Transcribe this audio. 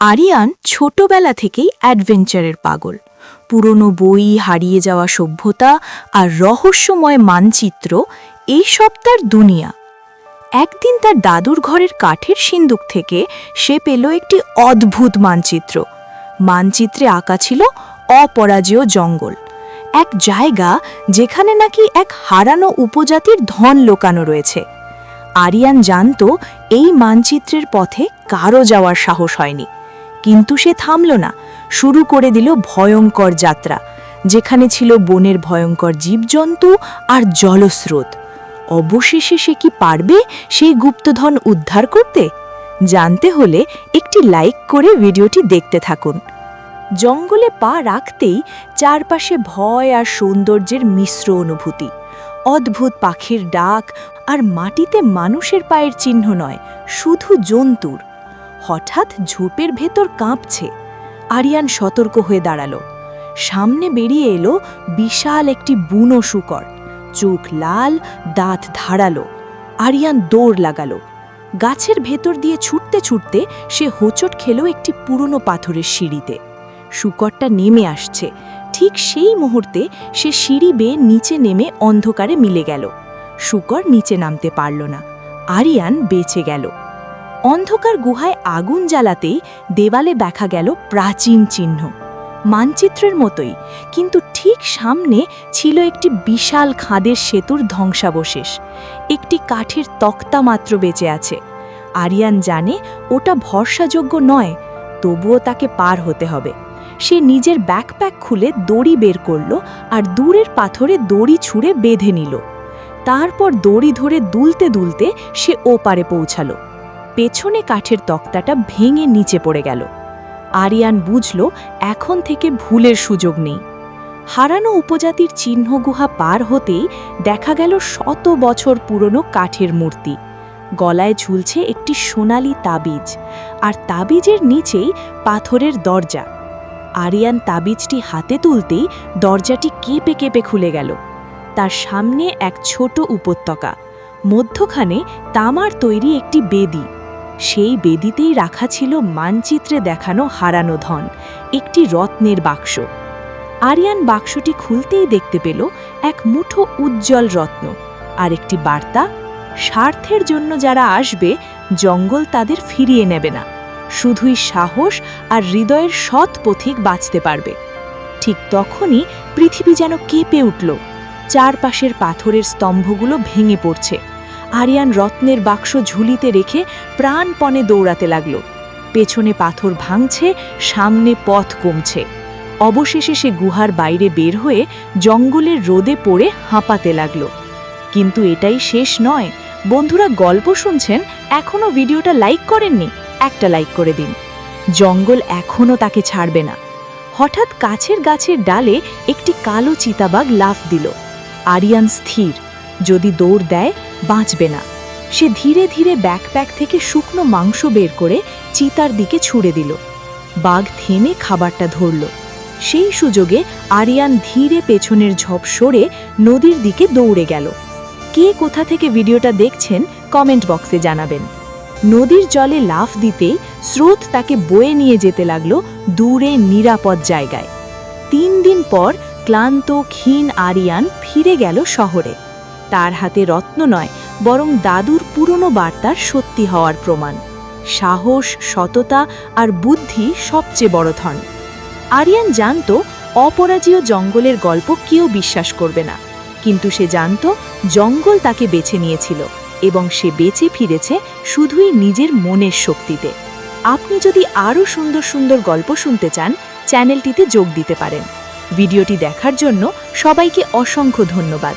আরিয়ান ছোটবেলা থেকেই অ্যাডভেঞ্চারের পাগল। পুরনো বই, হারিয়ে যাওয়া সভ্যতা আর রহস্যময় মানচিত্র, এইসব তার দুনিয়া। একদিন তার দাদুর ঘরের কাঠের সিন্দুক থেকে সে পেল একটি অদ্ভুত মানচিত্র। মানচিত্রে আঁকা ছিল অপরাজেয় জঙ্গল। এক জায়গা যেখানে নাকি এক হারানো উপজাতির ধন লোকানো রয়েছে। আরিয়ান জানত এই মানচিত্রের পথে কারও যাওয়ার সাহস হয়নি। কিন্তু সে থামল না। শুরু করে দিল ভয়ঙ্কর যাত্রা, যেখানে ছিল বনের ভয়ঙ্কর জীবজন্তু আর জলস্রোত। অবশেষে সে কি পারবে সেই গুপ্তধন উদ্ধার করতে? জানতে হলে একটি লাইক করে ভিডিওটি দেখতে থাকুন। জঙ্গলে পা রাখতেই চারপাশে ভয় আর সৌন্দর্যের মিশ্র অনুভূতি। অদ্ভুত পাখির ডাক আর মাটিতে মানুষের পায়ের চিহ্ন নয়, শুধু জন্তুর। হঠাৎ ঝোপের ভেতর কাঁপছে। আরিয়ান সতর্ক হয়ে দাঁড়াল। সামনে বেরিয়ে এলো বিশাল একটি বুনো শুকর। চোখ লাল, দাঁত ধারালো। আরিয়ান দৌড় লাগালো। গাছের ভেতর দিয়ে ছুটতে ছুটতে সে হোঁচট খেলো একটি পুরনো পাথরের সিঁড়িতে। শুকরটা নেমে আসছে। ঠিক সেই মুহূর্তে সে সিঁড়ি বেয়ে নিচে নেমে অন্ধকারে মিলে গেল। শুকর নিচে নামতে পারল না। আরিয়ান বেঁচে গেল। অন্ধকার গুহায় আগুন জ্বালাতেই দেওয়ালে দেখা গেল প্রাচীন চিহ্ন। মানচিত্রের মতোই, কিন্তু ঠিক সামনে ছিল একটি বিশাল খাদের সেতুর ধ্বংসাবশেষ। একটি কাঠের তক্তা মাত্র বেঁচে আছে। আরিয়ান জানে ওটা ভরসাযোগ্য নয়, তবুও তাকে পার হতে হবে। সে নিজের ব্যাকপ্যাক খুলে দড়ি বের করল আর দূরের পাথরে দড়ি ছুঁড়ে বেঁধে নিল। তারপর দড়ি ধরে দুলতে দুলতে সে ওপারে পৌঁছালো। পেছনে কাঠের তক্তাটা ভেঙে নিচে পড়ে গেল। আরিয়ান বুঝল, এখন থেকে ভুলের সুযোগ নেই। হারানো উপজাতির চিহ্ন গুহা পার হতেই দেখা গেল শত বছর পুরনো কাঠের মূর্তি। গলায় ঝুলছে একটি সোনালি তাবিজ, আর তাবিজের নিচেই পাথরের দরজা। আরিয়ান তাবিজটি হাতে তুলতেই দরজাটি কেঁপে কেঁপে খুলে গেল। তার সামনে এক ছোট উপত্যকা, মধ্যখানে তামার তৈরি একটি বেদি। সেই বেদিতেই রাখা ছিল মানচিত্রে দেখানো হারানো ধন, একটি রত্নের বাক্স। আরিয়ান বাক্সটি খুলতেই দেখতে পেল এক মুঠো উজ্জ্বল রত্ন। আর একটি বার্তা, স্বার্থের জন্য যারা আসবে, জঙ্গল তাদের ফিরিয়ে নেবে না। শুধুই সাহস আর হৃদয়ের সৎ পথিক বাঁচতে পারবে। ঠিক তখনই পৃথিবী যেন কেঁপে উঠল। চারপাশের পাথরের স্তম্ভগুলো ভেঙে পড়ছে। আরিয়ান রত্নের বাক্স ঝুলিতে রেখে প্রাণপণে দৌড়াতে লাগল। পেছনে পাথর ভাঙছে, সামনে পথ কমছে। অবশেষে সে গুহার বাইরে বের হয়ে জঙ্গলের রোদে পড়ে হাঁপাতে লাগল। কিন্তু এটাই শেষ নয়। বন্ধুরা, গল্প শুনছেন? এখনও ভিডিওটা লাইক করেননি? একটা লাইক করে দিন। জঙ্গল এখনও তাকে ছাড়বে না। হঠাৎ কাছের গাছের ডালে একটি কালো চিতাবাঘ লাফ দিল। আরিয়ান স্থির। যদি দৌড় দেয় বাঁচবে না। সে ধীরে ধীরে ব্যাকপ্যাক থেকে শুকনো মাংস বের করে চিতার দিকে ছুড়ে দিল। বাঘ থেমে খাবারটা ধরল। সেই সুযোগে আরিয়ান ধীরে পেছনের ঝপ সরে নদীর দিকে দৌড়ে গেল। কে কোথা থেকে ভিডিওটা দেখছেন কমেন্ট বক্সে জানাবেন। নদীর জলে লাফ দিতেই স্রোত তাকে বয়ে নিয়ে যেতে লাগল দূরে নিরাপদ জায়গায়। তিন দিন পর ক্লান্ত, ক্ষীণ আরিয়ান ফিরে গেল শহরে। তার হাতে রত্ন নয়, বরং দাদুর পুরনো বার্তার সত্যি হওয়ার প্রমাণ। সাহস, সততা আর বুদ্ধি সবচেয়ে বড় ধন। আরিয়ান জানত, অপরাজীয় জঙ্গলের গল্প কেউ বিশ্বাস করবে না। কিন্তু সে জানত, জঙ্গল তাকে বেছে নিয়েছিল এবং সে বেঁচে ফিরেছে শুধুই নিজের মনের শক্তিতে। আপনি যদি আরও সুন্দর সুন্দর গল্প শুনতে চান, চ্যানেলটিতে যোগ দিতে পারেন। ভিডিওটি দেখার জন্য সবাইকে অসংখ্য ধন্যবাদ।